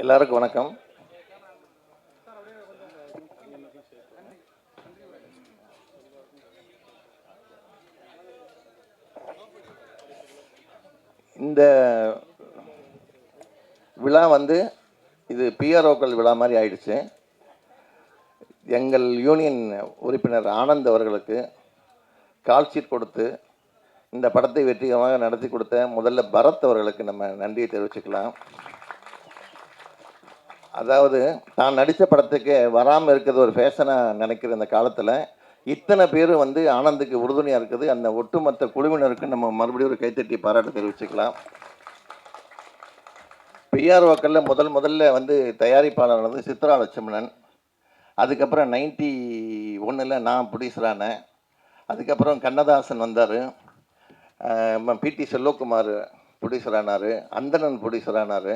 எல்லாருக்கும் வணக்கம். இந்த விழா வந்து இது பிஆர்ஓக்கள் விழா மாதிரி ஆயிடுச்சு. எங்கள் யூனியன் உறுப்பினர் ஆனந்த் அவர்களுக்கு கால்ஷீட் கொடுத்து இந்த படத்தை வெற்றிகரமாக நடத்தி கொடுத்த முதல்ல பரத் அவர்களுக்கு நம்ம நன்றியை தெரிவிச்சுக்கலாம். அதாவது நான் நடித்த படத்துக்கு வராமல் இருக்கிறது ஒரு ஃபேஷனாக நினைக்கிற இந்த காலத்தில் இத்தனை பேர் வந்து ஆனந்துக்கு உறுதுணையாக இருக்குது. அந்த ஒட்டுமொத்த குழுவினருக்கு நம்ம மறுபடியும் ஒரு கைத்தட்டி பாராட்டு தெரிவிச்சுக்கலாம். பிஆர்ஓக்களில் முதல் முதல்ல வந்து தயாரிப்பாளர் வந்து சித்ரா லட்சுமணன். அதுக்கப்புறம் நைன்டி ஒன்றில் நான் ப்ரொடியூசரானேன் அதுக்கப்புறம் கண்ணதாசன் வந்தார். பிடி செல்வகுமார் ப்ரொடியூசரானார் அந்தணன் ப்ரொடியூசரானார்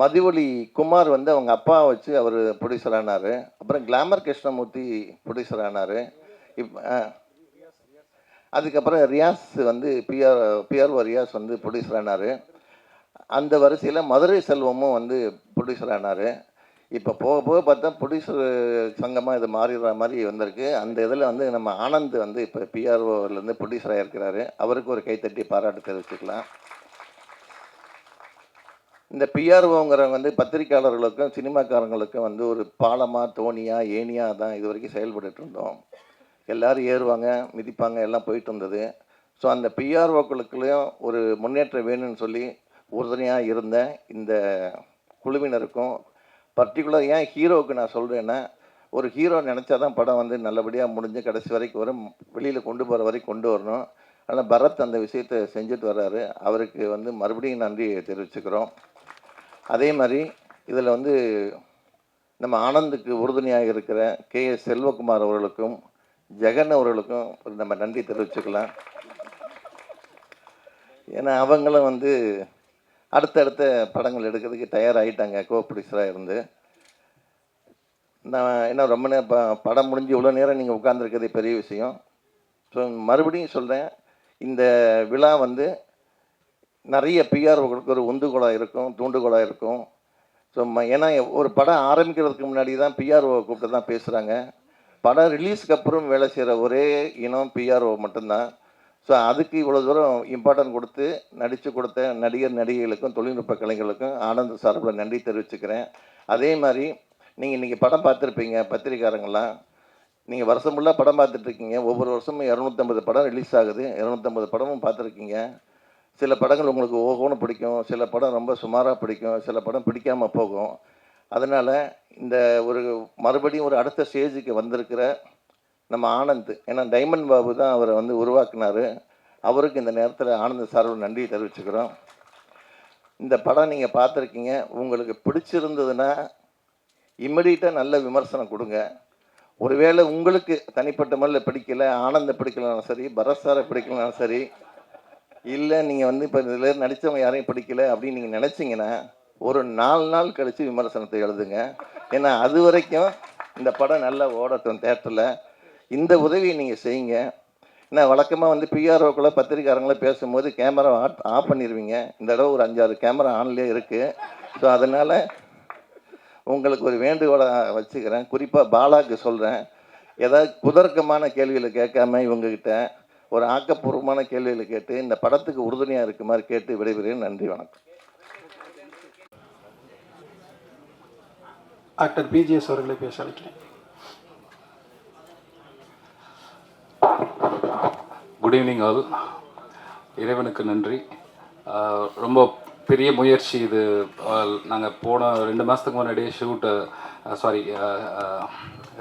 மதிவொலி குமார் வந்து அவங்க அப்பா வச்சு அவர் ப்ரொடியூசர் ஆனார். அப்புறம் கிளாமர் கிருஷ்ணமூர்த்தி ப்ரொடியூசர் ஆனார். இப் அதுக்கப்புறம் ரியாஸ் வந்து பிஆர் பிஆர்ஓ ரியாஸ் வந்து ப்ரொடியூசர் ஆனார். அந்த வரிசையில் மதுரை செல்வமும் வந்து ப்ரொடியூசர் ஆனார். இப்போ போக போக பார்த்தா ப்ரொடியூசர் சங்கமாக இது மாறிடுற மாதிரி வந்திருக்கு. அந்த இதில் வந்து நம்ம ஆனந்த் வந்து இப்போ பிஆர்ஓலேருந்து ப்ரொடியூசராக இருக்கிறாரு அவருக்கு ஒரு கைத்தட்டி பாராட்டு தெரிவிச்சுக்கலாம். இந்த பிஆர்ஓங்கிறவங்க வந்து பத்திரிக்கையாளர்களுக்கும் சினிமாக்காரங்களுக்கும் வந்து ஒரு பாலமாக தோணியாக ஏனியாக தான் இது வரைக்கும் செயல்பட்டுட்டு இருந்தோம். எல்லோரும் ஏறுவாங்க மிதிப்பாங்க எல்லாம் போயிட்டு இருந்தது. ஸோ அந்த பிஆர்ஓக்களுக்குள்ளேயும் ஒரு முன்னேற்றம் வேணும்னு சொல்லி உறுதுணையாக இருந்த இந்த குழுவினருக்கும் பர்டிகுலர் ஏன் ஹீரோவுக்கு நான் சொல்கிறேன்னா ஒரு ஹீரோ நினச்சா தான் படம் வந்து நல்லபடியாக முடிஞ்சு கடைசி வரைக்கும் வரும். வெளியில் கொண்டு போகிற வரைக்கும் கொண்டு வரணும். ஆனால் பரத் அந்த விஷயத்தை செஞ்சுட்டு வர்றாரு. அவருக்கு வந்து மறுபடியும் நன்றி தெரிவிச்சுக்கிறோம். அதே மாதிரி இதில் வந்து நம்ம ஆனந்துக்கு உறுதுணையாக இருக்கிற கே எஸ் செல்வகுமார் அவர்களுக்கும் ஜெகன் அவர்களுக்கும் நம்ம நன்றி தெரிவிச்சுக்கலாம். ஏன்னா அவங்களும் வந்து அடுத்தடுத்த படங்கள் எடுக்கிறதுக்கு தயாராகிட்டாங்க கோ ப்ரொடியூசராக இருந்து. நான் என்ன ரொம்ப நேரம் ப படம் முடிஞ்சு இவ்வளோ நேரம் நீங்கள் உட்காந்துருக்கிறது பெரிய விஷயம். ஸோ மறுபடியும் சொல்கிறேன் இந்த விழா வந்து நிறைய பிஆர்ஓகளுக்கு ஒரு உந்துகோலாக இருக்கும் தூண்டுகோலாக இருக்கும். ஸோ ஏன்னா ஒரு படம் ஆரம்பிக்கிறதுக்கு முன்னாடி தான் பிஆர்ஓ கூப்பிட்டு தான் பேசுகிறாங்க படம் ரிலீஸ்க்கு அப்புறம் வேலை செய்கிற ஒரே இனம் பிஆர்ஓ மட்டும்தான். ஸோ அதுக்கு இவ்வளோ தூரம் இம்பார்ட்டன்ட் கொடுத்து நடித்து கொடுத்த நடிகர் நடிகைகளுக்கும் தொழில்நுட்ப கலைஞர்களுக்கும் ஆனந்த சார்பில் நன்றி தெரிவிச்சுக்கிறேன். அதே மாதிரி நீங்கள் இன்றைக்கி படம் பார்த்துருப்பீங்க பத்திரிக்காரங்களாம் நீங்கள் வருஷம் ஃபுல்லாக படம் பார்த்துட்ருக்கீங்க ஒவ்வொரு வருஷமும் இரநூத்தம்பது படம் ரிலீஸ் ஆகுது. இரநூத்தம்பது படமும் பார்த்துருக்கீங்க. சில படங்கள் உங்களுக்கு ஓகோன்னு பிடிக்கும் சில படம் ரொம்ப சுமாராக பிடிக்கும் சில படம் பிடிக்காமல் போகும். அதனால் இந்த ஒரு மறுபடியும் ஒரு அடுத்த ஸ்டேஜுக்கு வந்திருக்கிற நம்ம ஆனந்த் ஏன்னா டைமண்ட் பாபு தான் அவரை வந்து உருவாக்குனாரு. அவருக்கு இந்த நேரத்தில் ஆனந்த் சார்பில் நன்றி தெரிவிச்சுக்கிறோம். இந்த படம் நீங்கள் பார்த்துருக்கீங்க. உங்களுக்கு பிடிச்சிருந்ததுன்னா இம்மிடியட்டாக நல்ல விமர்சனம் கொடுங்க. ஒருவேளை உங்களுக்கு தனிப்பட்ட முறையில் பிடிக்கல ஆனந்த பிடிக்கலனாலும் சரி பரத் சாரை பிடிக்கலனாலும் சரி இல்லை நீங்கள் வந்து இப்போ இதில் நடித்தவங்க யாரையும் பிடிக்கல அப்படின்னு நீங்கள் நினச்சிங்கன்னா ஒரு நாலு நாள் கழித்து விமர்சனத்தை எழுதுங்க. ஏன்னா அது வரைக்கும் இந்த படம் நல்லா ஓடட்டும் தேட்டரில் இந்த உதவியை நீங்கள் செய்யுங்க. ஏன்னா வழக்கமாக வந்து பிஆர்ஓக்களை பத்திரிக்காரங்கள பேசும்போது கேமரா ஆட் ஆஃப் பண்ணிடுவீங்க இந்த தடவை ஒரு அஞ்சாறு கேமரா ஆன்லேயே இருக்குது ஸோ அதனால் உங்களுக்கு ஒரு வேண்டுகோளாக வச்சுக்கிறேன். குறிப்பாக பாலாக்கு சொல்கிறேன் ஏதாவது குதர்க்கமான கேள்விகளை கேட்காம இவங்ககிட்ட ஒரு ஆக்கப்பூர்வமான கேள்விகளை கேட்டு இந்த படத்துக்கு உறுதுணையாக இருக்குமாறு கேட்டு விடைபெறுகிறேன். நன்றி வணக்கம். ஆக்டர் பிஜிஎஸ் அவர்களை பேச அழைக்கிறேன். குட் ஈவினிங் ஆல் இறைவனுக்கு நன்றி. ரொம்ப பெரிய முயற்சி இது. நாங்கள் போன ரெண்டு மாதத்துக்கு முன்னாடியே ஷூட்டு சாரி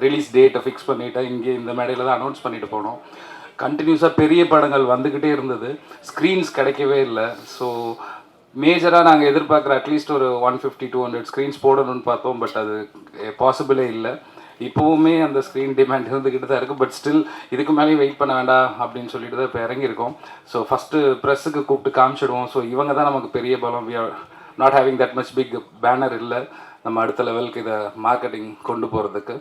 ரிலீஸ் டேட்டை ஃபிக்ஸ் பண்ணிவிட்டு இங்கே இந்த மேடையில் தான் அனௌன்ஸ் பண்ணிட்டு போனோம். கண்டினியூஸாக பெரிய படங்கள் வந்துக்கிட்டே இருந்தது. ஸ்க்ரீன்ஸ் கிடைக்கவே இல்லை. ஸோ மேஜராக நாங்கள் எதிர்பார்க்குற அட்லீஸ்ட் ஒரு one fifty two hundred screens போடணும்னு பார்த்தோம். பட் அது eh, பாசிபிளே இல்லை. இப்போவுமே அந்த ஸ்க்ரீன் டிமாண்ட் இருந்துக்கிட்டு தான் இருக்குது பட் ஸ்டில் இதுக்கு மேலேயும் வெயிட் பண்ண வேண்டாம் அப்படின்னு சொல்லிட்டு தான் இப்போ இறங்கியிருக்கோம். ஸோ ஃபஸ்ட்டு ப்ரெஸ்ஸுக்கு கூப்பிட்டு காமிச்சிடுவோம். ஸோ இவங்க தான் நமக்கு பெரிய பலம். We are not having that much big banner இல்லை. நம்ம அடுத்த லெவலுக்கு இதை மார்க்கெட்டிங் கொண்டு போகிறதுக்கு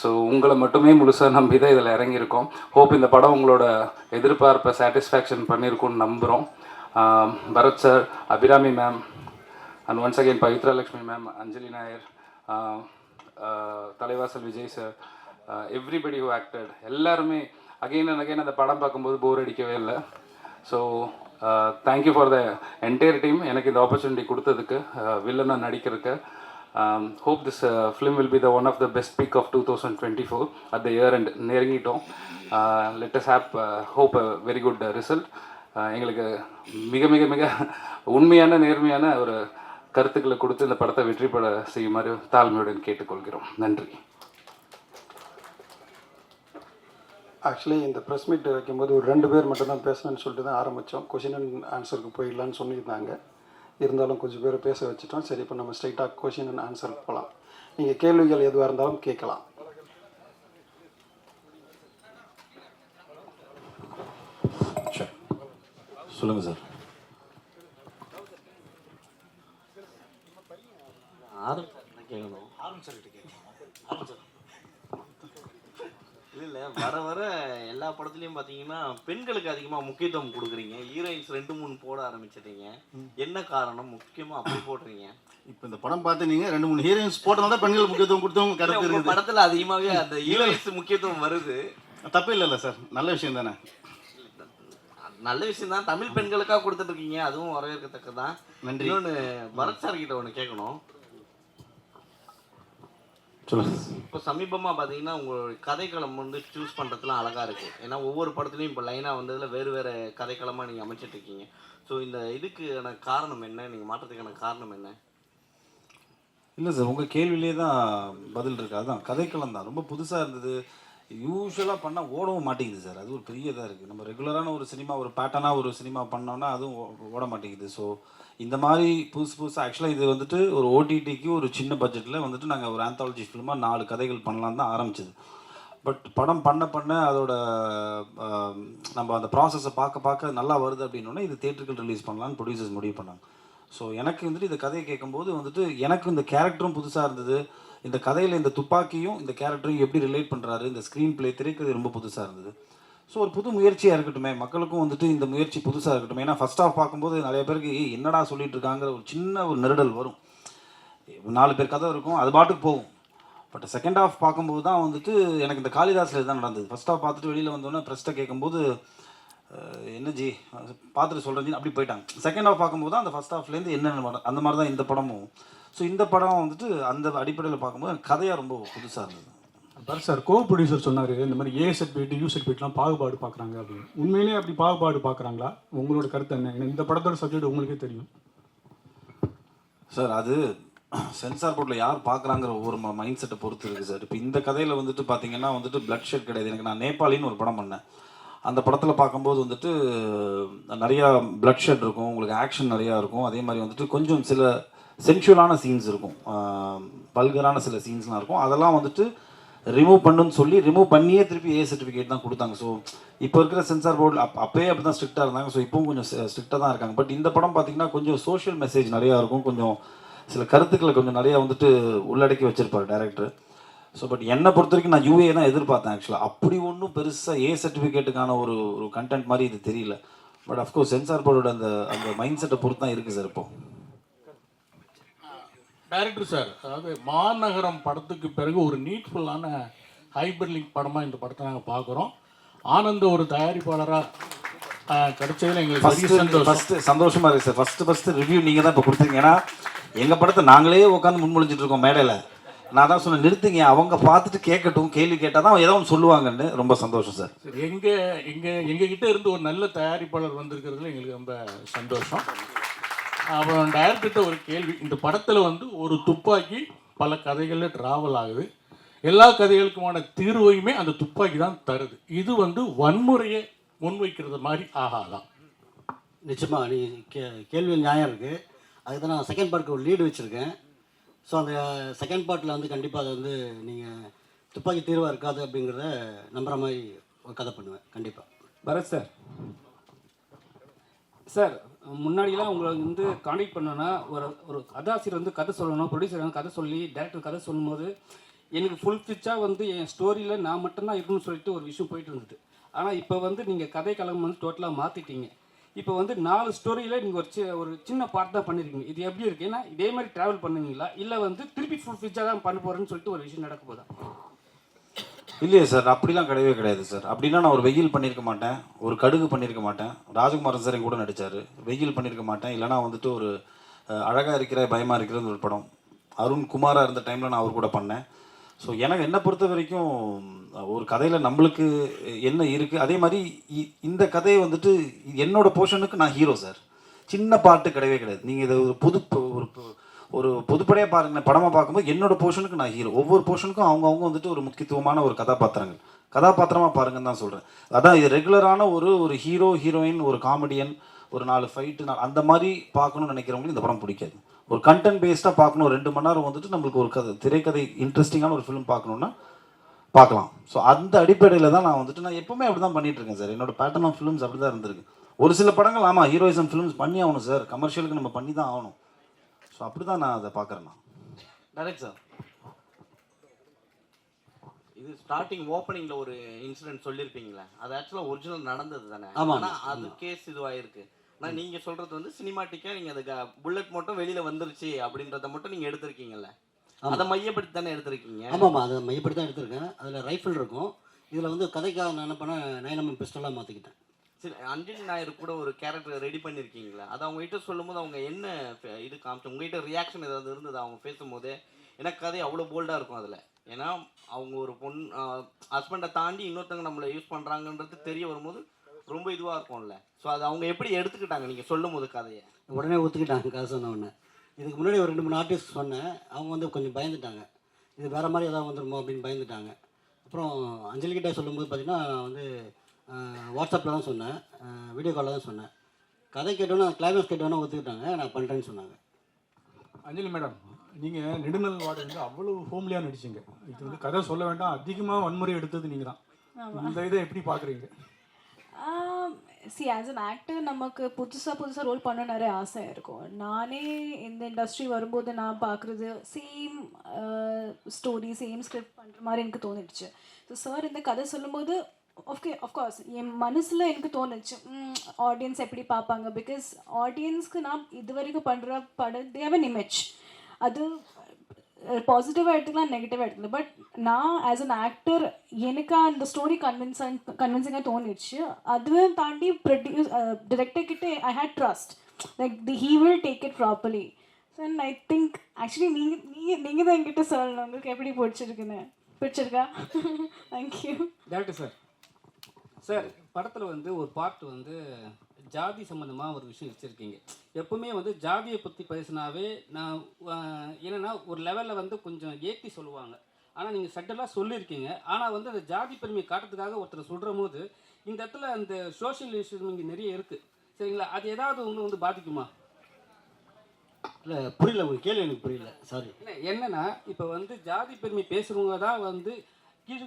ஸோ உங்களை மட்டுமே முழுசாக நம்பி தான் இதில் இறங்கியிருக்கோம். ஹோப் இந்த படம் உங்களோட எதிர்பார்ப்பை சாட்டிஸ்ஃபேக்ஷன் பண்ணியிருக்கும்னு நம்புகிறோம் Bharath sir Abhirami ma'am and once again Pavithra Lakshmi ma'am Anjali Nair Thalaivasal Vijay sir everybody who acted எல்லாருமே அகைன் அண்ட் அகைன் அந்த படம் பார்க்கும்போது போர் அடிக்கவே இல்லை. So thank you for the entire team எனக்கு இந்த ஆப்பர்ச்சுனிட்டி கொடுத்ததுக்கு வில்லனாக நடிக்கிறதுக்கு. Hope this film will be the one of the best pick of two thousand twenty four at the let and have uh, hope hope a very good result எங்களுக்கு மிக மிக மிக உண்மையான நேர்மையான ஒரு கருத்துக்களை கொடுத்து இந்த படத்தை வெற்றி பெற செய்யுமாறு தாழ்மையுடன் கேட்டுக்கொள்கிறோம். நன்றி. ஆக்சுவலி இந்த ப்ரெஸ் மீட் வைக்கும்போது ஒரு ரெண்டு பேர் மட்டும்தான் பேசணும்னு சொல்லிட்டு தான் ஆரம்பித்தோம் கொஷின் அண்ட் ஆன்சருக்கு போயிடலான்னு சொல்லியிருந்தாங்க. இருந்தாலும் கொஞ்சம் பேர் பேச வச்சுட்டோம். சரி இப்போ நம்ம ஸ்ட்ரைட்டாக கொஷின் அண்ட் ஆன்சருக்கு போகலாம் நீங்கள் கேள்விகள் எதுவாக இருந்தாலும் கேட்கலாம். சொல்லுங்க சார் ஆரம் என்ன கேட்கணும் ஆரம் சார் இல்லை இல்லை வர வர எல்லா படத்துலையும் பார்த்தீங்கன்னா பெண்களுக்கு அதிகமாக முக்கியத்துவம் கொடுக்குறீங்க. ஹீரோயின்ஸ் ரெண்டு மூணு போட ஆரம்பிச்சிட்டீங்க. என்ன காரணம்? முக்கியமாக அப்படி போடுறீங்க. இப்போ இந்த படம் பார்த்து நீங்க ரெண்டு மூணு ஹீரோயின்ஸ் போட்டனால தான் பெண்கள் முக்கியத்துவம் கொடுத்தவங்க இல்ல, கருத்து இருக்குது படத்துல அதிகமாகவே அந்த ஹீரோயின்ஸ் முக்கியத்துவம் வருது. தப்பு இல்லைல்ல சார். நல்ல விஷயம் தானே? நல்ல விஷயம் தான். தமிழ் பெண்களுக்காக கொடுத்துட்டு இருக்கீங்க. அதுவும் வரவேற்கத்தக்கதான் நன்றி. இன்னொன்று பரத் சார் கிட்ட ஒன்று கேட்கணும் இப்போ சமீபமாக பார்த்தீங்கன்னா உங்களோட கதைக்களம் வந்து சூஸ் பண்ணுறதுலாம் அழகாக இருக்குது ஏன்னா ஒவ்வொரு படத்துலையும் இப்போ லைனாக வந்ததில் வேறு வேறு கதைக்களமாக நீங்கள் அமைச்சிட்டு இருக்கீங்க. ஸோ இந்த இதுக்கான காரணம் என்ன? நீங்கள் மாற்றத்துக்கான காரணம் என்ன? இல்லை சார் உங்கள் கேள்வியிலே தான் பதில் இருக்கு. அதான் கதைக்களம் தான். ரொம்ப புதுசாக இருந்தது. யூஸ்வலாக பண்ணால் ஓடவும் மாட்டேங்குது சார். அது ஒரு பெரிய இதாக இருக்குது நம்ம ரெகுலரான ஒரு சினிமா ஒரு பேட்டர்னாக ஒரு சினிமா பண்ணோம்னா அதுவும் ஓட மாட்டேங்குது. ஸோ இந்த மாதிரி புதுசு புதுசாக ஆக்சுவலாக இது வந்துட்டு ஒரு ஓடிடிக்கு ஒரு சின்ன பட்ஜெட்டில் வந்துட்டு நாங்கள் ஒரு ஆந்தாலஜி ஃபிலிமாக நாலு கதைகள் பண்ணலான்னு தான் ஆரம்பிச்சது. பட் படம் பண்ண பண்ண அதோட நம்ம அந்த ப்ராசஸை பார்க்க பார்க்க நல்லா வருது அப்படின்னோடனே இது தேட்டருக்கு ரிலீஸ் பண்ணலாம்னு ப்ரொடியூசர்ஸ் முடிவு பண்ணாங்க. ஸோ எனக்கு வந்துட்டு இந்த கதையை கேட்கும்போது வந்துட்டு எனக்கு இந்த கேரக்டரும் புதுசாக இருந்தது. இந்த கதையில் இந்த துப்பாக்கியும் இந்த கேரக்டரையும் எப்படி ரிலேட் பண்ணுறாரு இந்த ஸ்க்ரீன் பிளே திரைக்கதை ரொம்ப புதுசாக இருந்தது. ஸோ ஒரு புது முயற்சியாக இருக்கட்டுமே மக்களுக்கும் வந்துட்டு இந்த முயற்சி புதுசாக இருக்கட்டும். ஏன்னா ஃபர்ஸ்ட் ஆஃப் பார்க்கும்போது நிறைய பேருக்கு என்னடா சொல்லிட்டு இருக்காங்கிற ஒரு சின்ன ஒரு நெருடல் வரும். நாலு பேர் கதை இருக்கும் அது பாட்டுக்கு போகும். பட் செகண்ட் ஹாஃப் பார்க்கும்போது தான் வந்துட்டு எனக்கு இந்த காளிதாஸில் தான் நடந்தது. ஃபஸ்ட் ஆஃப் பார்த்துட்டு வெளியில் வந்தோடனே ப்ரெஸ்ட்டை கேட்கும்போது என்ன ஜி பார்த்துட்டு சொல்கிறேன் அப்படி போயிட்டாங்க. செகண்ட் ஆஃப் பார்க்கும்போது தான் அந்த ஃபஸ்ட் ஆஃப்லேருந்து என்னென்ன படம் அந்த மாதிரி தான் இந்த படமும். ஸோ இந்த படம் வந்துட்டு அந்த அடிப்படையில் பார்க்கும்போது எனக்கு கதையாக ரொம்ப புதுசாக இருந்தது. பர் சார் கோ ப்ரொடியூசர் சொன்னார் இந்த மாதிரி ஏ சர்டிஃபிகேட் யூ சர்டிஃபிகேட்லாம் பாகுபாடு பார்க்குறாங்க அப்படின்னு. உண்மையிலேயே அப்படி பாகுபாடு பார்க்குறாங்களா உங்களோட கருத்து என்ன? இந்த படத்தோட சப்ஜெக்ட் உங்களுக்கே தெரியும். சார் அது சென்சார் போர்டில் யார் பார்க்குறாங்கிற ஒவ்வொரு மைண்ட் செட்டை பொறுத்து இருக்குது சார். இப்போ இந்த கதையில் வந்துட்டு பார்த்தீங்கன்னா வந்துட்டு பிளட் ஷெட் கிடையாது. எனக்கு நான் நேபாளின்னு ஒரு படம் பண்ணேன். அந்த படத்தில் பார்க்கும்போது வந்துட்டு நிறையா பிளட் ஷெட் இருக்கும். உங்களுக்கு ஆக்ஷன் நிறையா இருக்கும். அதே மாதிரி வந்துட்டு கொஞ்சம் சில சென்சுவலான சீன்ஸ் இருக்கும். பல்கரான சில சீன்ஸ்லாம் இருக்கும். அதெல்லாம் வந்துட்டு ரிமூவ் பண்ணுன்னு சொல்லி ரிமூவ் பண்ணியே திருப்பி ஏ சர்டிஃபிகேட் தான் கொடுத்தாங்க. ஸோ இப்போ இருக்கிற சென்சார் போர்டு அப் அப்பயே அப்படி தான் ஸ்ட்ரிக்டாக இருந்தாங்க. ஸோ இப்போவும் கொஞ்சம் ஸ்ட்ரிக்டாக தான் இருக்காங்க. பட் இந்த படம் பார்த்தீங்கன்னா கொஞ்சம் சோஷியல் மெசேஜ் நிறையா இருக்கும். கொஞ்சம் சில கருத்துக்களை கொஞ்சம் நிறையா வந்துட்டு உள்ளடக்கி வச்சுருப்பார் டேரக்டர் ஸோ பட் என்னை பொறுத்த வரைக்கும் நான் யூஏ தான் எதிர்பார்த்தேன் ஆக்சுவலாக அப்படி ஒன்றும் பெருசாக ஏ சர்டிஃபிகேட்டுக்கான ஒரு ஒரு கண்டென்ட் மாதிரி இது தெரியல. பட் அஃப்கோர்ஸ் சென்சார் போர்டோட அந்த அந்த மைண்ட் செட்டை பொறுத்து தான் இருக்குது சார் இப்போது டைரக்டர் சார் அதாவது மாநகரம் படத்துக்கு பிறகு ஒரு நீட்ஃபுல்லான ஹைபர் லிங்க் படமாக இந்த படத்தை நாங்கள் பார்க்குறோம் ஆனந்த ஒரு தயாரிப்பாளராக கிடைச்சதுல எங்களுக்கு பெரிய ஃபர்ஸ்ட் சந்தோஷம். ஃபர்ஸ்ட் சந்தோஷமா இருக்கு சார் ஃபர்ஸ்ட் ஃபர்ஸ்ட் ரிவ்யூ நீங்க தான் இப்போ கொடுத்தீங்க. ஏன்னா எங்க படத்தை நாங்களே உட்காந்து முன்மொழிஞ்சிட்டு இருக்கோம் மேடையில. நான் தான் சொன்னேன் நிறுத்துங்க. அவங்க பார்த்துட்டு கேட்கட்டும் கேள்வி கேட்டால் தான் ஏதோ ஒன்று சொல்லுவாங்கன்னு ரொம்ப சந்தோஷம் சார் சரி எங்க எங்க எங்க கிட்ட இருந்து ஒரு நல்ல தயாரிப்பாளர் வந்திருக்கிறதுல எங்களுக்கு ரொம்ப சந்தோஷம். அப்புறம் டைரக்டர்கிட்ட ஒரு கேள்வி. இந்த படத்தில் வந்து ஒரு துப்பாக்கி பல கதைகளில் ட்ராவல் ஆகுது. எல்லா கதைகளுக்குமான தீர்வையுமே அந்த துப்பாக்கி தான் தருது. இது வந்து வன்முறையை முன்வைக்கிறது மாதிரி ஆகாதான். நிச்சயமா நீ கே கேள்வியில் நியாயம் இருக்குது அதுக்கு தான் நான் செகண்ட் பார்ட்டுக்கு ஒரு லீடு வச்சுருக்கேன். ஸோ அந்த செகண்ட் பார்ட்டில் வந்து கண்டிப்பாக அதை வந்து நீங்கள் துப்பாக்கி தீர்வாக இருக்காது அப்படிங்கிறத நம்புற மாதிரி ஒரு கதை பண்ணுவேன். கண்டிப்பாக பரத் சார். சார் முன்னாடிலாம் உங்களை வந்து காண்டாக்ட் பண்ணோன்னா ஒரு ஒரு கதாசிரியர் வந்து கதை சொல்லணும் ப்ரொடியூசர் வந்து கதை சொல்லி டேரக்டர் கதை சொல்லும்போது எனக்கு ஃபுல் ஃபிச்சாக வந்து என் ஸ்டோரியில் நான் மட்டும்தான் இருக்கணும்னு சொல்லிட்டு ஒரு விஷயம் போயிட்டு இருந்தது. ஆனால் இப்போ வந்து நீங்கள் கதை கலகம் வந்து டோட்டலாக மாற்றிட்டீங்க இப்போ வந்து நாலு ஸ்டோரியில் நீங்கள் ஒரு சி ஒரு சின்ன பார்ட் தான் பண்ணியிருக்கீங்க இது எப்படி இருக்கு? ஏன்னா இதே மாதிரி ட்ராவல் பண்ணுவீங்களா? இல்லை வந்து திருப்பி ஃபுல் ஃபிச்சாக தான் பண்ண போகிறேன்னு சொல்லிட்டு ஒரு விஷயம் நடக்க போதா? இல்லையே சார் அப்படிலாம் கிடையவே கிடையாது சார். அப்படின்னா நான் ஒரு வெயில் பண்ணியிருக்க மாட்டேன் ஒரு கடுகு பண்ணியிருக்க மாட்டேன். ராஜகுமாரன் சார் என் கூட நடித்தார் வெயில் பண்ணியிருக்க மாட்டேன் இல்லைனா வந்துட்டு ஒரு அழகாக இருக்கிற பயமாக இருக்கிறது ஒரு படம். அருண் குமாராக இருந்த டைமில் நான் அவர் கூட பண்ணேன். ஸோ எனக்கு என்னை பொறுத்த வரைக்கும் ஒரு கதையில் நம்மளுக்கு என்ன இருக்குது அதே மாதிரி இ- இந்த கதையை வந்துட்டு என்னோட போர்ஷனுக்கு நான் ஹீரோ சார். சின்ன பாட்டு கிடையவே கிடையாது. நீங்கள் இதை ஒரு புது ஒரு ஒரு பொதுப்படையாக பாருங்க படமாக பார்க்கும்போது என்னோட போர்ஷனுக்கு நான் ஹீரோ ஒவ்வொரு போர்ஷனுக்கும் அவங்கவுங்க வந்துட்டு ஒரு முக்கியத்துவமான ஒரு கதாபாத்திரங்கள். கதாபாத்திரமாக பாருங்கன்னு தான் சொல்கிறேன் அதான் இது ரெகுலரான ஒரு ஒரு ஹீரோ ஹீரோயின் ஒரு காமெடியன் ஒரு நாலு ஃபைட்டு நாலு அந்த மாதிரி பார்க்கணும்னு நினைக்கிறவங்களுக்கு இந்த படம் பிடிக்காது. ஒரு கண்டென்ட் பேஸ்டாக பார்க்கணும் ரெண்டு மணி நேரம் வந்துட்டு நம்மளுக்கு ஒரு கதை திரைக்கதை இன்ட்ரெஸ்டிங்கான ஒரு ஃபிலிம் பார்க்கணுன்னா பார்க்கலாம். ஸோ அந்த அடிப்படையில் தான் நான் வந்துட்டு நான் எப்பவுமே அப்படி தான் பண்ணிட்டு இருக்கேன் சார். என்னோட பேட்டர்ன் ஆஃப் ஃபிலிம்ஸ் அப்படி தான் இருந்திருக்கு. ஒரு சில படங்கள் ஆமாம் ஹீரோயிசம் ஃபிலிம்ஸ் பண்ணி ஆகணும் சார். கமர்ஷியலுக்கு நம்ம பண்ணி தான் ஆகணும். அப்படி தான் நான் அதை பார்க்குறேன் நான். டேரக்ட் சார் இது ஸ்டார்டிங் ஓப்பனிங்ல ஒரு இன்சிடென்ட் சொல்லியிருப்பீங்களே அது ஆக்சுவலாக ஒரிஜினல் நடந்தது தானே. ஆமா, ஆனா அது. கேஸ் இதுவாயிருக்கு. ஆனால் நீங்க சொல்றது வந்து சினிமாட்டிக்கா நீங்க அது புல்லட் மட்டும் வெளியில வந்துருச்சு அப்படின்றத மட்டும் நீங்க எடுத்திருக்கீங்கல்ல. ஆமா. அதை மையப்படுத்தி தானே எடுத்திருக்கீங்க? ஆமாம்மா அதை மையப்படி தான் எடுத்திருக்கேன். அதில் ரைஃபிள் இருக்கும். இதில் வந்து கதைக்காக நான் என்ன பண்ணேன் நைனமன் பிஸ்டலாக மாற்றிக்கிட்டேன் சரி அஞ்சலி நாயர் கூட ஒரு கேரக்டர் ரெடி பண்ணியிருக்கீங்களா அது அவங்ககிட்ட சொல்லும்போது அவங்க என்ன இது காமிச்சு உங்ககிட்ட ரியாக்ஷன் ஏதாவது இருந்தது? அவங்க பேசும்போது எனக்கு கதை அவ்வளோ போல்டாக இருக்கும் அதில். ஏன்னா அவங்க ஒரு பொண் ஹஸ்பண்டை தாண்டி இன்னொருத்தவங்க நம்மளை யூஸ் பண்ணுறாங்கன்றது தெரிய வரும்போது ரொம்ப இதுவாக இருக்கும்ல. ஸோ அது அவங்க எப்படி எடுத்துக்கிட்டாங்க? நீங்கள் சொல்லும் போது கதையை. உடனே ஒத்துக்கிட்டாங்க கதை சொன்ன உடனே. இதுக்கு முன்னாடி ஒரு ரெண்டு மூணு ஆர்டிஸ்ட் சொன்னேன். அவங்க வந்து கொஞ்சம் பயந்துட்டாங்க. இது வேறு மாதிரி ஏதாவது வந்துருமோ அப்படின்னு பயந்துட்டாங்க. அப்புறம் அஞ்சலிக்கிட்ட சொல்லும்போது பார்த்தீங்கன்னா வந்து வாட்ஸ்அப்பில் தான் சொன்னேன். வீடியோ காலில் தான் சொன்னேன். கதை கேட்டோன்னே கிளைமேக்ஸ் கேட்டோன்னே ஒத்துக்கிட்டாங்க. நான் பண்ணுறேன்னு சொன்னாங்க. அஞ்சலி மேடம் நீங்கள் நெடுநல் வார்டு வந்து அவ்வளவு ஹோம்லியாக நடிச்சீங்க. இது வந்து கதை சொல்ல வேண்டாம். அதிகமாக வன்முறை எடுத்தது நீங்கள் தான். இந்த இதை எப்படி பார்க்குறீங்க சி ஆஸ் அன் ஆக்டர் நமக்கு புதுசாக புதுசாக ரோல் பண்ண நிறைய ஆசை இருக்கும். நானே இந்த இண்டஸ்ட்ரி வரும்போது நான் பார்க்குறது சேம் ஸ்டோரி சேம் ஸ்கிரிப்ட் பண்ணுற மாதிரி எனக்கு தோணிடுச்சு. ஸோ சார் இந்த கதை சொல்லும்போது ஓகே ஆஃப்கோர்ஸ் என் மனசில் எனக்கு தோணுச்சு. ஆடியன்ஸ் எப்படி பார்ப்பாங்க? பிகாஸ் ஆடியன்ஸ்க்கு நான் இது வரைக்கும் பண்ணுற படம் தே ஹவ் அன் இமேஜ் அது பாசிட்டிவாக எடுத்துக்கலாம் நெகட்டிவாக எடுத்துக்கலாம். பட் நான் ஆஸ் அன் ஆக்டர் எனக்கு அந்த ஸ்டோரி கன்வின்சன் கன்வின்சிங்காக தோணிடுச்சு. அதுவும் தாண்டி ப்ரொடியூஸ் டிரெக்டர் கிட்டே I had trust like the he will take it properly and I think actually நீங்கள் நீங்கள் நீங்கள் தான் என்கிட்ட சொல்லணும். உங்களுக்கு எப்படி பிடிச்சிருக்குன்னு. பிடிச்சிருக்கா? தேங்க்யூ டேரக்டர் சார் சார் படத்தில் வந்து ஒரு பார்ட் வந்து ஜாதி சம்மந்தமாக ஒரு விஷயம் வச்சுருக்கீங்க. எப்பவுமே வந்து ஜாதியை பற்றி பேசினாவே நான் என்னன்னா ஒரு லெவலில் வந்து கொஞ்சம் ஏற்றி சொல்லுவாங்க. ஆனால் நீங்கள் சட்டெல்லாம் சொல்லியிருக்கீங்க. ஆனால் வந்து அந்த ஜாதி பெருமையை காட்டுறதுக்காக ஒருத்தர் சொல்கிற போது இந்த இடத்துல அந்த சோஷியல் இஷ்யூஸ் இங்கே நிறைய இருக்குது சரிங்களா? அது ஏதாவது ஒன்று வந்து பாதிக்குமா? இல்லை புரியல. உங்கள் கேள்வி எனக்கு புரியல. சாரி இல்லை என்னன்னா இப்போ வந்து ஜாதி பெருமை பேசுகிறவங்க தான் வந்து கீழ்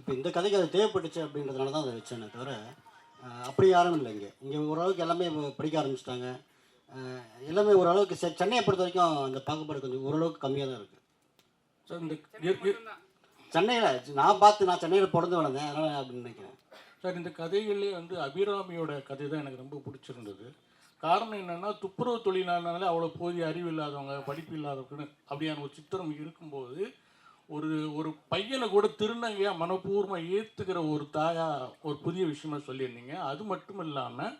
இப்போ இந்த கதைக்கு அது தேவைப்பட்டுச்சு அப்படின்றதுனால தான் அதை வச்சேனே தவிர அப்படி யாரும் இல்லை இங்கே. இங்கே ஓரளவுக்கு எல்லாமே படிக்க ஆரம்பிச்சிட்டாங்க. எல்லாமே ஓரளவுக்கு செ- சென்னையை பொறுத்த வரைக்கும் அந்த பாகுபாடு கொஞ்சம் ஓரளவுக்கு கம்மியாக தான் இருக்குது ஸோ இந்த சென்னையில் நான் பார்த்து நான் சென்னையில் பிறந்து வளர்ந்தேன் அதனால் அப்படின்னு நினைக்கிறேன். சார் இந்த கதைகள்லேயே வந்து அபிராமியோட கதை தான் எனக்கு ரொம்ப பிடிச்சிருந்தது. காரணம் என்னென்னா துப்புரவு தொழிலாளனால அவ்வளோ போதிய அறிவு இல்லாதவங்க படிப்பு இல்லாதவங்கன்னு அப்படியான ஒரு சித்திரம் இருக்கும்போது ஒரு ஒரு பையனை கூட திருநங்கையாக மனப்பூர்வமாக ஏற்றுக்கிற ஒரு தாயா ஒரு புதிய விஷயமா சொல்லியிருந்தீங்க. அது மட்டும் இல்லாமல்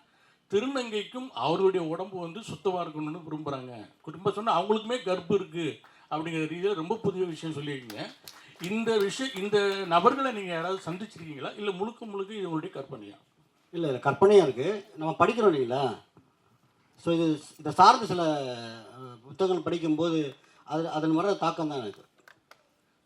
திருநங்கைக்கும் அவருடைய உடம்பு வந்து சுத்தமாக இருக்கணும்னு விரும்புகிறாங்க குடும்பம் சொன்னால் அவங்களுக்குமே கர்ப்பம் இருக்குது அப்படிங்கிற ரீதியில் ரொம்ப புதிய விஷயம் சொல்லியிருக்கீங்க. இந்த விஷயம் இந்த நபர்களை நீங்கள் யாராவது சந்திச்சிருக்கீங்களா? இல்லை முழுக்க முழுக்க இது உங்களுடைய கற்பனையா? இல்லை இல்லை கற்பனையாக இருக்குது நம்ம படிக்கிறோம் இல்லைங்களா? ஸோ இது இதை சார்ந்த சில புத்தகங்கள் படிக்கும்போது அது அதன் வர தாக்கம் தான் எனக்கு.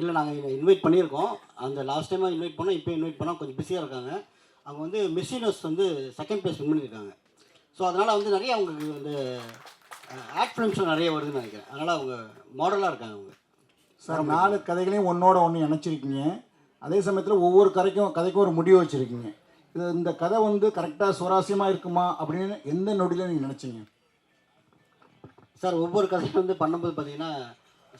இல்லை நாங்கள் இன்வைட் பண்ணியிருக்கோம். அந்த லாஸ்ட் டைமாக இன்வைட் பண்ணோம் இப்போ இன்வைட் பண்ணோம். கொஞ்சம் பிஸியாக இருக்காங்க. அவங்க வந்து மிஸ் யூனிவர்ஸ் வந்து செகண்ட் பிளேஸ் வின் பண்ணியிருக்காங்க. ஸோ அதனால் வந்து நிறைய அவங்களுக்கு வந்து ஆட் ஃபிலிம்ஸில் நிறைய வருதுன்னு நினைக்கிறேன். அதனால் அவங்க மாடலாக இருக்காங்க அவங்க. சார் நாலு கதைகளையும் ஒன்றோட ஒன்று இணைச்சிருக்கீங்க. அதே சமயத்தில் ஒவ்வொரு கதைக்கும் கதைக்கும் ஒரு முடிவு வச்சுருக்கீங்க. இது இந்த கதை வந்து கரெக்டாக சுவாரஸ்யமாக இருக்குமா அப்படின்னு எந்த நொடியில் நீங்கள் நினச்சிங்க? சார் ஒவ்வொரு கதையும் வந்து பண்ணும்போது பார்த்தீங்கன்னா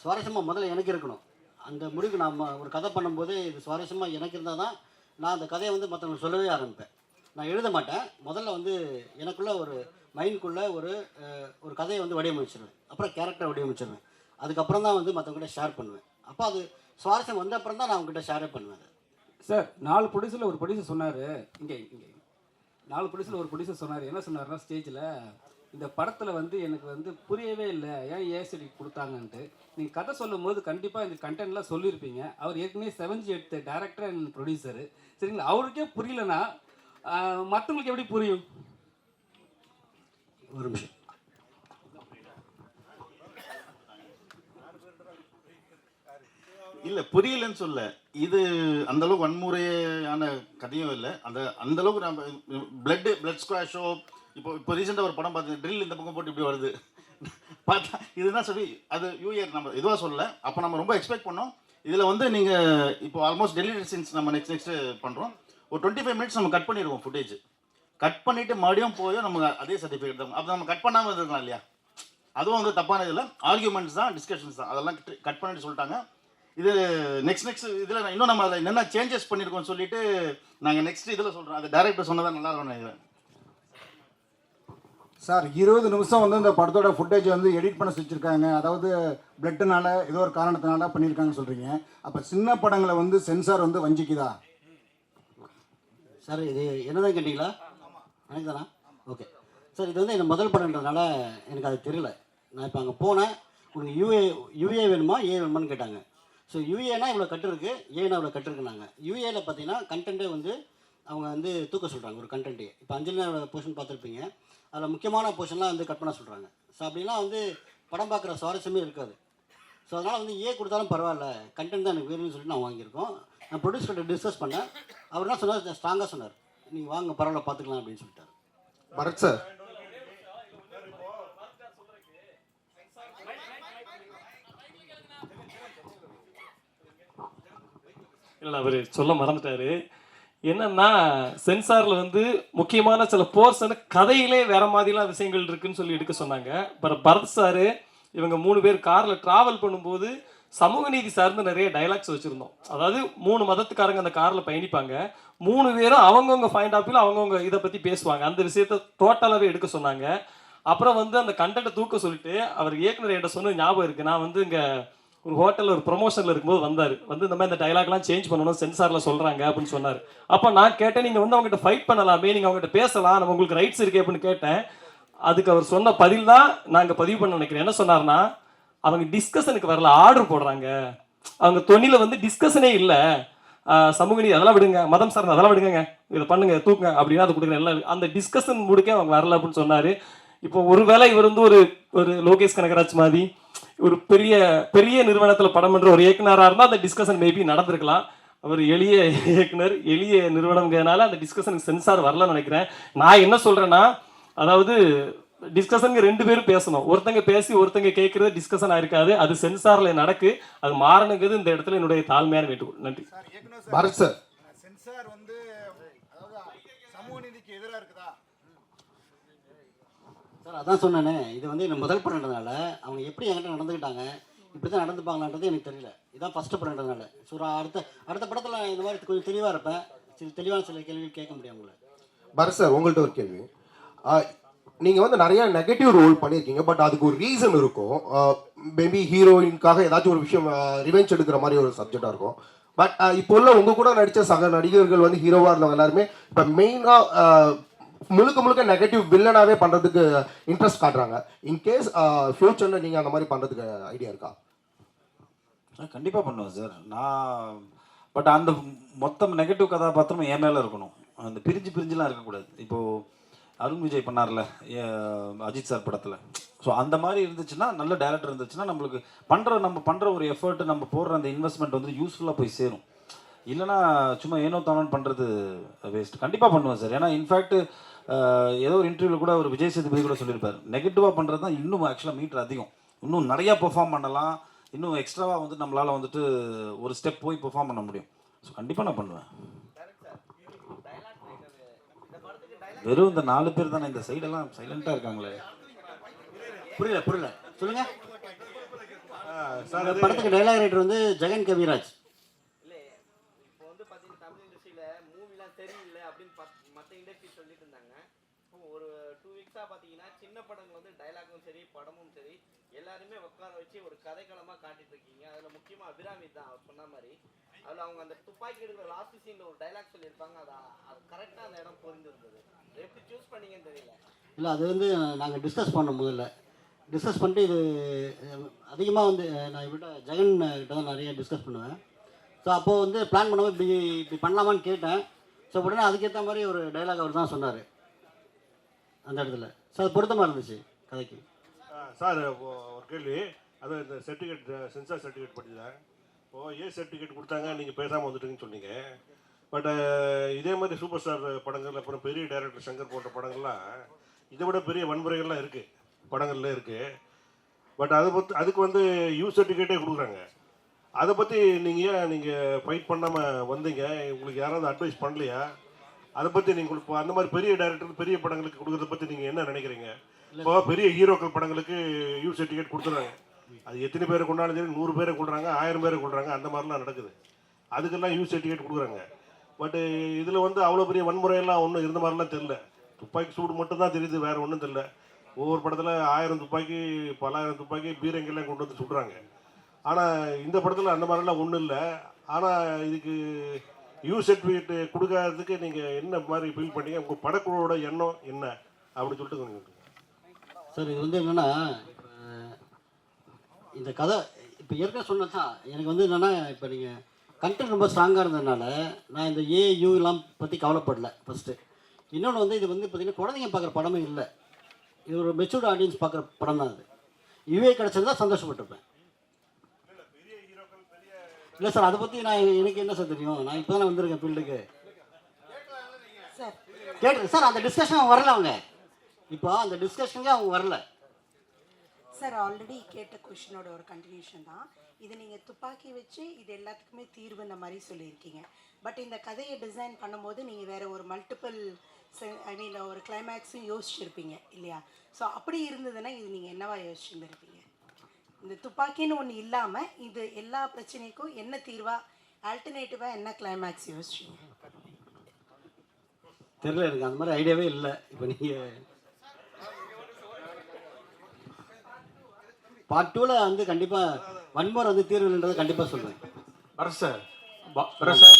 சுவாரஸ்யமாக முதல்ல எனக்கு இருக்கணும். அந்த முடிவுக்கு நாம் ஒரு கதை பண்ணும்போது இது சுவாரஸ்யமாக எனக்கு இருந்தால் தான் நான் அந்த கதையை வந்து மற்றவங்களுக்கு சொல்லவே ஆரம்பிப்பேன். நான் எழுத மாட்டேன். முதல்ல வந்து எனக்குள்ளே ஒரு மைண்டுக்குள்ளே ஒரு ஒரு கதையை வந்து வடிவமைச்சிருவேன். அப்புறம் கேரக்டரை வடிவமைச்சிருவேன். அதுக்கப்புறம் தான் வந்து மற்றவங்ககிட்ட ஷேர் பண்ணுவேன். அப்போ அது சுவாரஸ்யம் வந்த அப்புறம் தான் நான் அவங்ககிட்ட ஷேரே பண்ணுவேன். சார் நாலு ப்ரொடியூசரில் ஒரு ப்ரொடியூசர் சொன்னார். இங்கே இங்கே. நாலு ப்ரொடியூசரில் ஒரு ப்ரொடியூசர் சொன்னார். என்ன சொன்னார்னா ஸ்டேஜில் இந்த படத்தில் வந்து எனக்கு வந்து புரியவே இல்லை. ஏன் ஏசடி கொடுத்தாங்கன்ட்டு. நீங்கள் கதை சொல்லும் போது கண்டிப்பாக இந்த கண்டென்ட்லாம் சொல்லியிருப்பீங்க. அவர் ஏற்கனவே செவன்ஜி எடுத்த டேரக்டர் அண்ட் ப்ரொடியூசரு சரிங்களா? அவருக்கே புரியலனா மற்றவங்களுக்கு எப்படி புரியும்? ஒரு நிமிஷம். இல்லை புரியலன்னு சொல்ல. இது அந்த அளவுக்கு வன்முறையான கதையும் இல்லை. அந்த அந்த அளவுக்கு நம்ம பிளட் பிளட் ஸ்குவாஷோ இப்போ இப்போ ரீசெண்டாக ஒரு படம் பார்த்து ட்ரில் இந்த பக்கம் போட்டு இப்படி வருது. பார்த்தா இதுதான் சொல்லி அது யூஇயர் நம்ம இதுவாக சொல்லல. அப்போ நம்ம ரொம்ப எக்ஸ்பெக்ட் பண்ணோம். இதில் வந்து நீங்கள் இப்போ ஆல்மோஸ்ட் டெலிவரி சீன்ஸ் நம்ம நெக்ஸ்ட் நெக்ஸ்ட் பண்ணுறோம் ஒரு டுவெண்ட்டி ஃபைவ் மினிட்ஸ் நம்ம கட் பண்ணிடுவோம் ஃபுட்டேஜ் கட் பண்ணிவிட்டு மறுபடியும் போய் நம்ம அதே சர்டிஃபிகேட் தான். அப்போ நம்ம கட் பண்ணாமல் இருக்கலாம் இல்லையா? அதுவும் வந்து தப்பான இதில். ஆர்கியூமெண்ட்ஸ் தான் டிஸ்கஷன்ஸ் தான். அதெல்லாம் கட் பண்ணிட்டு சொல்லிட்டாங்க. இது நெக்ஸ்ட் நெக்ஸ்ட் இதில் இன்னும் நம்ம அதில் என்னென்ன சேஞ்சஸ் பண்ணியிருக்கோம்னு சொல்லிட்டு நாங்கள் நெக்ஸ்ட் இதில் சொல்கிறோம் அது டேரக்டர் சொன்னதான் நல்லா இருக்கும் நினைக்கிறேன். சார் இருபது நிமிஷம் வந்து இந்த படத்தோட ஃபுட்டேஜ் வந்து எடிட் பண்ண வச்சுருக்காங்க. அதாவது பிளட்டுனால ஏதோ ஒரு காரணத்தினால பண்ணியிருக்காங்கன்னு சொல்கிறீங்க அப்போ சின்ன படங்களை வந்து சென்சார் வந்து வஞ்சிக்குதா? சார் இது என்னதான் கேட்டிங்களா? எனக்கு தானா ஓகே சார் இது வந்து எனக்கு முதல் படம்ன்றதுனால எனக்கு அது தெரியல. நான் இப்போ அங்கே போனேன். உங்களுக்கு யூஏ யூஏ வேணுமா? ஏ வேணுமான்னு கேட்டாங்க. ஸோ யூஏனா இவ்வளோ கட்டு ஏன்னா ஏனா இவ்வளோ கட்டு இருக்குனாங்க யூஏல பார்த்தீங்கன்னா கண்டென்ட்டே வந்து அவங்க வந்து தூக்க சொல்கிறாங்க ஒரு கண்டென்ட்டே இப்போ அஞ்சலினோட போர்ஷன் பார்த்துருப்பீங்க. அதில் முக்கியமான போர்ஷன்லாம் வந்து கட் பண்ண சொல்கிறாங்க ஸோ அப்படிலாம் வந்து படம் பார்க்குற சுவாரஸ்யமே இருக்காது. ஸோ அதனால் வந்து ஏ கொடுத்தாலும் பரவாயில்ல கண்டென்ட் தான் எனக்கு வேணும்னு சொல்லிட்டு நான் வாங்கியிருக்கோம். நான் ப்ரொடியூசர்கிட்ட டிஸ்கஸ் பண்ணேன். அவர் என்ன சொன்னார்? ஸ்ட்ராங்காக சொன்னார். நீங்கள் வாங்க பரவாயில்ல பார்த்துக்கலாம் அப்படின்னு சொல்லிட்டார். பரத் சார் இல்லை அவர் சொல்ல மறந்துட்டாரு. என்னன்னா சென்சாரில் வந்து முக்கியமான சில போர்ஷன் கதையிலே வேற மாதிரிலாம் விஷயங்கள் இருக்குன்னு சொல்லி எடுக்க சொன்னாங்க. அப்புறம் பரத் சாரு இவங்க மூணு பேர் காரில் ட்ராவல் பண்ணும்போது சமூக நீதி சார்ந்த நிறைய டைலாக்ஸ் வச்சுருந்தோம். அதாவது மூணு மதத்துக்காரங்க அந்த காரில் பயணிப்பாங்க. மூணு பேரும் அவங்கவுங்க ஃபைண்ட் ஆப்பில் அவங்கவுங்க இதை பற்றி பேசுவாங்க. அந்த விஷயத்த டோட்டலாகவே எடுக்க சொன்னாங்க. அப்புறம் வந்து அந்த கண்டென்ட்டை தூக்க சொல்லிட்டு அவர் இயக்குனர் என்கிட்ட சொன்ன ஞாபகம் இருக்குது நான் வந்து இங்கே ஒரு ஹோட்டலில் ஒரு ப்ரொமோஷனில் இருக்கும்போது வந்தார். வந்து இந்த மாதிரி இந்த டைலாக்லாம் சேஞ்ச் பண்ணணும் சென்சாரில் சொல்கிறாங்க அப்படின்னு சொன்னார். அப்போ நான் கேட்டேன் நீங்கள் வந்து அவங்ககிட்ட ஃபைட் பண்ணலாமே நீங்கள் அவங்ககிட்ட பேசலாம் நம்ம உங்களுக்கு ரைட்ஸ் இருக்கே அப்படின்னு கேட்டேன். அதுக்கு அவர் சொன்ன பதில் தான் நாங்கள் பதிவு பண்ண நினைக்கிறேன். என்ன சொன்னார்னா அவங்க டிஸ்கஷனுக்கு வரல ஆர்டர் போடுறாங்க. அவங்க தொழில வந்து டிஸ்கஷனே இல்லை. சமூக நீதி அதெல்லாம் விடுங்க மதம் சார்ந்த அதெல்லாம் விடுங்க இதை பண்ணுங்க தூக்குங்க அப்படின்னா அதை கொடுக்குற எல்லாம் அந்த டிஸ்கஷன் முடிக்க அவங்க வரல அப்படின்னு சொன்னார். இப்போ ஒருவேளை இவர் வந்து ஒரு ஒரு லோகேஷ் கனகராஜ் மாதிரி ஒரு பெரிய பெரிய நிறுவனத்தில் படம் பண்ற ஒரு இயக்குனராக இருந்தால் அந்த டிஸ்கஷன் மேபி நடந்திருக்கலாம். அவர் எளிய இயக்குனர் எளிய நிறுவனம்ங்கிறதுனால அந்த டிஸ்கஷனுக்கு சென்சார் வரலன்னு நினைக்கிறேன். நான் என்ன சொல்றேன்னா அதாவது டிஸ்கஷனுக்கு ரெண்டு பேரும் பேசணும். ஒருத்தங்க பேசி ஒருத்தங்க கேட்கறது டிஸ்கஷன் ஆயிருக்காது. அது சென்சார்ல நடக்கு. அது மாறணுங்கிறது இந்த இடத்துல என்னுடைய தாழ்மையான வேண்டுகோள். நன்றி. பரத் சார் சென்சார் வந்து சமூக நீதிக்கு எதிராக இருக்குதா சார் அதான் சொன்னேனே இது வந்து எனக்கு முதல் படம்ன்றதுனால அவங்க எப்படி என்கிட்ட நடந்துக்கிட்டாங்க இப்படி தான் நடந்துப்பாங்களான்றது எனக்கு தெரியல. இதான் ஃபஸ்ட்டு படம்ன்றதுனால ஸோ அடுத்த அடுத்த படத்தில் இந்த மாதிரி கொஞ்சம் தெளிவாக இருப்பேன். சில தெளிவான சில கேள்வி கேட்க முடியும் உங்களை. பரத் சார் உங்கள்கிட்ட ஒரு கேள்வி. நீங்கள் வந்து நிறைய நெகட்டிவ் ரோல் பண்ணியிருக்கீங்க பட் அதுக்கு ஒரு ரீசன் இருக்கும். மேபி ஹீரோயின்காக ஏதாச்சும் ஒரு விஷயம் ரிவெஞ்ச் எடுக்கிற மாதிரி ஒரு சப்ஜெக்டாக இருக்கும். பட் இப்போ உள்ள உங்கள் கூட நடித்த சக நடிகர்கள் வந்து ஹீரோவாக இருந்தவங்க எல்லாருமே இப்போ மெயினாக முழுக்க முழுக்க நெகட்டிவ் வில்லனாகவே பண்ணுறதுக்கு இன்ட்ரெஸ்ட் காட்டுறாங்க. இன்கேஸ் ஃப்யூச்சரில் நீங்கள் அந்த மாதிரி பண்ணுறதுக்கு ஐடியா இருக்கா? கண்டிப்பாக பண்ணுவேன் சார். நான் பட் அந்த மொத்தம் நெகட்டிவ் கதாபாத்திரம் என் மேலே இருக்கணும். அந்த பிரிஞ்சு பிரிஞ்சுலாம் இருக்கக்கூடாது. இப்போது அருண் விஜய் பண்ணார்ல அஜித் சார் படத்தில். ஸோ அந்த மாதிரி இருந்துச்சுன்னா நல்ல டேரக்டர் இருந்துச்சுன்னா நம்மளுக்கு பண்ணுற நம்ம பண்ணுற ஒரு எஃபர்ட் நம்ம போடுற அந்த இன்வெஸ்ட்மெண்ட் வந்து யூஸ்ஃபுல்லாக போய் சேரும். இல்லைனா சும்மா ஏனோ தானோன்னு பண்ணுறது வேஸ்ட் கண்டிப்பாக பண்ணுவேன் சார். ஏன்னா இன்ஃபேக்ட் ஏதோ ஒரு இன்டர்வியூவில் கூட ஒரு விஜய் சேதுபதி கூட சொல்லியிருப்பார். நெகட்டிவாக பண்ணுறது தான் இன்னும் ஆக்சுவலாக மீட்டர் அதிகம். இன்னும் நிறையா பெர்ஃபார்ம் பண்ணலாம். இன்னும் எக்ஸ்ட்ராவாக வந்து நம்மளால் வந்துட்டு ஒரு ஸ்டெப் போய் பெர்ஃபார்ம் பண்ண முடியும். ஸோ கண்டிப்பாக நான் பண்ணுவேன். வெறும் இந்த நாலு பேர் தானே இந்த சைடெல்லாம் சைலண்ட்டாக இருக்காங்களே. புரியல புரியல. சொல்லுங்க. படத்துக்கு டைலாக் ரைட்டர் வந்து ஜெகன் கவிராஜ் இல்லை இப்போ வந்து பார்த்தீங்கன்னா தமிழ் இண்டஸ்ட்ரியில் மூவிலாம் சரியில்லை அப்படின்னு மற்ற இண்டஸ்ட்ரி சொல்லிட்டு இருந்தாங்க. ஒரு டூ வீக்ஸாக பார்த்தீங்கன்னா சின்ன படங்கள் வந்து டைலாகும் சரி படமும் சரி எல்லாருமே உட்கார வச்சு ஒரு கதைக்களமாக காட்டிட்டு இருக்கீங்க. அதில் முக்கியமாக அபிராமி தான் அவர் சொன்ன மாதிரி. அதில் அவங்க அந்த துப்பாக்கி எடுக்கிற லாஸ்ட் சீனில் ஒரு டைலாக் சொல்லியிருப்பாங்க. அது அது கரெக்டாக அந்த இடம் பொருந்திருந்தது எப்படி சூஸ் பண்ணீங்கன்னு தெரியல. இல்லை அது வந்து நாங்கள் டிஸ்கஸ் பண்ண முதல்ல. டிஸ்கஸ் பண்ணிட்டு இது அதிகமாக வந்து நான் இவர்கிட்ட ஜெகன் கிட்ட தான் நிறைய டிஸ்கஸ் பண்ணுவேன். ஸோ அப்போது வந்து பிளான் பண்ணும்போது இப்படி இப்படி பண்ணலாமான்னு கேட்டேன். ஸோ உடனே அதுக்கேற்ற மாதிரி ஒரு டைலாக் அவர் தான் சொன்னார். அந்த இடத்துல. ஸோ அது பொருத்தமாக இருந்துச்சு கதைக்கு. சார் ஒரு கேள்வி. அது இந்த சர்டிஃபிகேட் சென்சார் சர்டிஃபிகேட் படிச்சேன் இப்போது ஏ சர்டிஃபிகேட் கொடுத்தாங்க நீங்கள் பேசாமல் வந்துட்டீங்கன்னு சொன்னீங்க. பட் இதே மாதிரி சூப்பர் ஸ்டார் படங்கள் அப்புறம் பெரிய டைரக்டர் சங்கர் போன்ற படங்கள்லாம் இதை விட பெரிய வன்முறைகள்லாம் இருக்குது படங்கள்ல இருக்குது பட் அதை பற்றி அதுக்கு வந்து யூ சர்டிஃபிகேட்டே கொடுக்குறாங்க. அதை பற்றி நீங்கள் ஏன் நீங்கள் ஃபைட் பண்ணாமல் வந்தீங்க? உங்களுக்கு யாராவது அட்வைஸ் பண்ணலையா? அதை பற்றி நீங்கள் இப்போ அந்த மாதிரி பெரிய டைரக்டர் பெரிய படங்களுக்கு கொடுக்குறத பற்றி நீங்கள் என்ன நினைக்கிறீங்க? இப்போ பெரிய ஹீரோக்கள் படங்களுக்கு யூ சர்டிஃபிகேட் கொடுத்துறாங்க. அது எத்தனை பேரை கொண்டாலும் சரி நூறு பேரை கொள்றாங்க ஆயிரம் பேரை கொள்றாங்க அந்த மாதிரிலாம் நடக்குது. அதுக்கெல்லாம் யூ சர்டிஃபிகேட் கொடுக்குறாங்க. பட்டு இதில் வந்து அவ்வளோ பெரிய வன்முறையெல்லாம் ஒன்றும் இருந்த மாதிரிலாம் தெரில துப்பாக்கி சூடு மட்டும் தான் தெரியுது வேறு ஒன்றும் தெரில ஒவ்வொரு படத்தில் ஆயிரம் துப்பாக்கி பலாயிரம் துப்பாக்கி பீரங்கெல்லாம் கொண்டு வந்து சுடுறாங்க. ஆனால் இந்த படத்தில் அந்த மாதிரிலாம் ஒன்றும் இல்லை. ஆனால் இதுக்கு யூ சர்டிஃபிகேட் கொடுக்காததுக்கு நீங்கள் என்ன மாதிரி ஃபீல் பண்ணீங்க? உங்கள் படக்குழுவோட எண்ணம் என்ன? அப்படின்னு சொல்லிட்டு கொஞ்சம் சார் இது வந்து என்னென்னா இந்த கதை இப்போ ஏற்கனவே சொன்னது தான் எனக்கு வந்து என்னென்னா இப்போ நீங்கள் கண்டென்ட் ரொம்ப ஸ்ட்ராங்காக இருந்ததுனால நான் இந்த ஏ எல்லாம் பற்றி கவலைப்படல ஃபஸ்ட்டு இன்னொன்று வந்து இது வந்து பார்த்தீங்கன்னா குழந்தைங்க பார்க்குற படமே இல்லை. இது ஒரு மெச்சூர்ட் ஆடியன்ஸ் பார்க்குற படம் தான் அது. யூஏ கிடச்சிருந்தா சந்தோஷப்பட்டிருப்பேன். இல்லை சார் அதை பற்றி நான் எனக்கு என்ன சார் தெரியும்? நான் இப்போ தானே வந்திருக்கேன் ஃபீல்டுக்கு சார். கேட்டு சார் அந்த டிஸ்கஷன் வரல அவங்க. இப்போ அந்த டிஸ்கஷனுக்கு அவங்க வரல. சார் ஆல்ரெடி கேட்ட கொஷினோட ஒரு கண்டினியூஷன் தான். இது நீங்கள் துப்பாக்கி வச்சு இது எல்லாத்துக்குமே தீர்வுன்ற மாதிரி சொல்லியிருக்கீங்க. பட் இந்த கதையை டிசைன் பண்ணும்போது நீங்கள் வேற ஒரு மல்டிபிள் ஐ மீன் ஒரு கிளைமேக்ஸும் யோசிச்சிருப்பீங்க இல்லையா? ஸோ அப்படி இருந்ததுன்னா இது நீங்கள் என்னவா யோசிச்சுருந்துருப்பீங்க? இந்த துப்பாக்கின்னு ஒன்று இல்லாமல் இது எல்லா பிரச்சனைக்கும் என்ன தீர்வா? ஆல்டர்னேட்டிவாக என்ன கிளைமேக்ஸ் யோசிச்சீங்க? தெரியல எனக்கு அந்த மாதிரி ஐடியாவே இல்லை. இப்போ நீங்கள் பார்ட் டூவில் வந்து கண்டிப்பாக வன்முறை வந்து தீர்வுன்றதை கண்டிப்பாக சொல்லுவேன் Bharath sir Bharath sir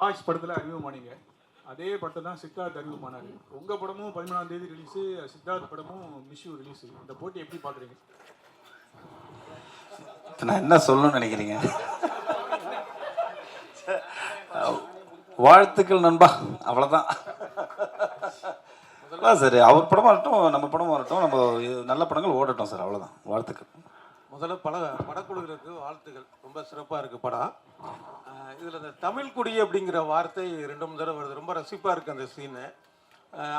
Boys படத்தில் அறிமுகமானீங்க அதே படத்தை தான் சித்தார்த் அறிமுகமானார் உங்கள் படமும் பதிமூணாம் தேதி ரிலீஸு சித்தார்த் படமும் மிஷ்யூ ரிலீஸு இந்த போட்டி எப்படி பார்க்குறீங்க இப்போ நான் என்ன சொல்லணும்னு நினைக்கிறீங்க? வாழ்த்துக்கள் நண்பா. அவ்வளோதான் அதான் சார். அவர் படம் வரட்டும் நம்ம படம் வரட்டும் நம்ம நல்ல படங்கள் ஓடட்டும் சார். அவ்வளோதான் வாழ்த்துக்கள். முதல்ல பட படக்குழுவினருக்கு வாழ்த்துக்கள். ரொம்ப சிறப்பாக இருக்குது படம். இதில் இந்த தமிழ் குடி அப்படிங்கிற வார்த்தை ரெண்டு மூணு தடவை வருது. ரொம்ப ரசிப்பாக இருக்குது அந்த சீனு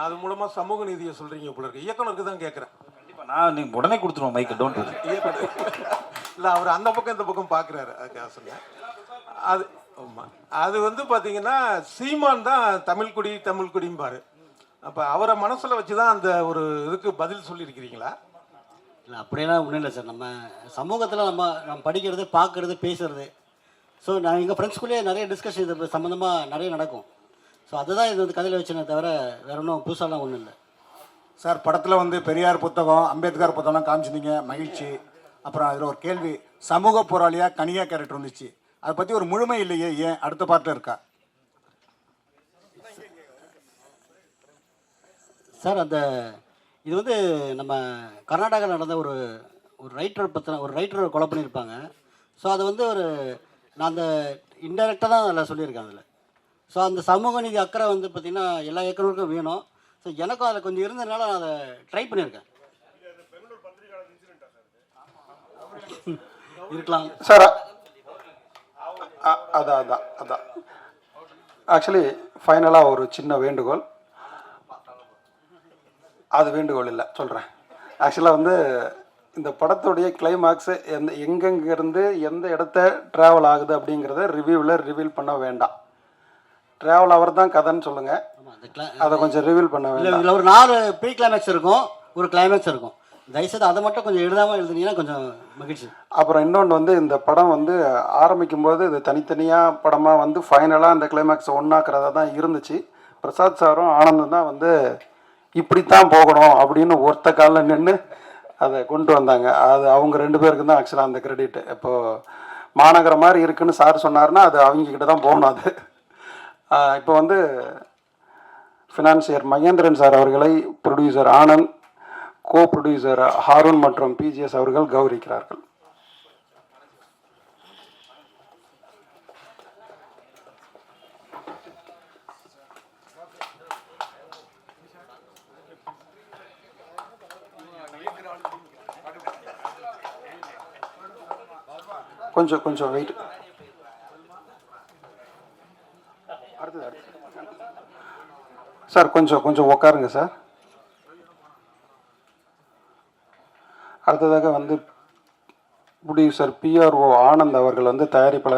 அது மூலமாக சமூக நீதியை சொல்கிறீங்க போல இருக்கு. இயக்குனருக்கு தான் கேட்குறேன் கண்டிப்பாக நான் நீ உடனே கொடுத்துருவோம் மைக்கு டோன்ட் இல்லை அவர் அந்த பக்கம் இந்த பக்கம் பார்க்குறாரு. அதுக்காக சொன்னேன். அது ஆமாம் அது வந்து பார்த்தீங்கன்னா சீமான் தான் தமிழ் குடி தமிழ் குடிம்பாரு. அப்போ அவரை மனசில் வச்சு தான் அந்த ஒரு இதுக்கு பதில் சொல்லியிருக்கிறீங்களா? இல்லை அப்படியெல்லாம் ஒன்றும் இல்லை சார். நம்ம சமூகத்தில் நம்ம நம்ம படிக்கிறது பார்க்குறது பேசுறது. ஸோ நான் எங்கள் ஃப்ரெண்ட்ஸ்குள்ளேயே நிறைய டிஸ்கஷன் இது சம்மந்தமாக நிறைய நடக்கும். ஸோ அதுதான் இது வந்து கதையில் வச்சனே தவிர வேற ஒன்றும் புதுசாலாம் ஒன்றும் இல்லை. சார் படத்தில் வந்து பெரியார் புத்தகம் அம்பேத்கர் புத்தகம்லாம் காமிச்சிருந்தீங்க. மகிழ்ச்சி. அப்புறம் அதில் ஒரு கேள்வி சமூக போராளியாக கனியா கேரக்டர் வந்துச்சு. அதை பற்றி ஒரு முழுமை இல்லையே ஏன் அடுத்த பாட்டில் இருக்கா? சார் அந்த இது வந்து நம்ம கர்நாடகாவில் நடந்த ஒரு ஒரு ரைட்டர் பற்றின ஒரு ரைட்டர் கொலை பண்ணியிருப்பாங்க. ஸோ அது வந்து ஒரு நான் அந்த இன்டெரக்டாக தான் அதில் சொல்லியிருக்கேன் அதில். ஸோ அந்த சமூக நீதி அக்கறை வந்து பார்த்திங்கன்னா எல்லா இயக்குனருக்கும் வேணும். ஸோ எனக்கும் அதில் கொஞ்சம் இருந்ததுனால நான் அதை ட்ரை பண்ணியிருக்கேன். இருக்கலாம். சார் அதான் அதான் அதான் ஆக்சுவலி ஃபைனலாக ஒரு சின்ன வேண்டுகோள். அது வேண்டுகோள் இல்லை சொல்கிறேன் ஆக்சுவலாக வந்து இந்த படத்துடைய கிளைமாக்ஸு எந்த எங்கெங்கிருந்து எந்த இடத்த ட்ராவல் ஆகுது அப்படிங்கிறத ரிவ்யூவில் ரிவீல் பண்ண வேண்டாம். ட்ராவல் அவர் தான் கதைன்னு சொல்லுங்கள் அதை கொஞ்சம் ரிவீல் பண்ண வேண்டாம். ஒரு நாலு ப்ரீ கிளைமேக்ஸ் இருக்கும் ஒரு கிளைமேக்ஸ் இருக்கும். தயவுசெய்து அதை மட்டும் கொஞ்சம் எழுதாமல் எழுதுனீங்கன்னா கொஞ்சம் மகிழ்ச்சி. அப்புறம் இன்னொன்று வந்து இந்த படம் வந்து ஆரம்பிக்கும் போது இது தனித்தனியாக படமாக வந்து ஃபைனலாக இந்த கிளைமேக்ஸ் ஒன்றாக்குறதா தான் இருந்துச்சு. பிரசாத் சாரும் ஆனந்தும் தான் வந்து இப்படித்தான் போகணும் அப்படின்னு ஒருத்த காலில் நின்று அதை கொண்டு வந்தாங்க. அது அவங்க ரெண்டு பேருக்கு தான் ஆக்சுவலாக அந்த கிரெடிட் இப்போது மாநகரம் மாதிரி இருக்குன்னு சார் சொன்னார்னா அது அவங்க கிட்ட தான் போகணும் அது. இப்போ வந்து ஃபினான்சியர் மகேந்திரன் சார் அவர்களை producer Anand co producer Haroon மற்றும் பிஜிஎஸ் அவர்கள் கௌரவிக்கிறார்கள். கொஞ்சம் கொஞ்சம் வெயிட் சார் கொஞ்சம் கொஞ்சம் உட்காருங்க சார். அடுத்ததாக வந்து ப்ரொடியூசர் பிஆர்ஓ ஆனந்த் அவர்கள் வந்து தயாரிப்பாளர்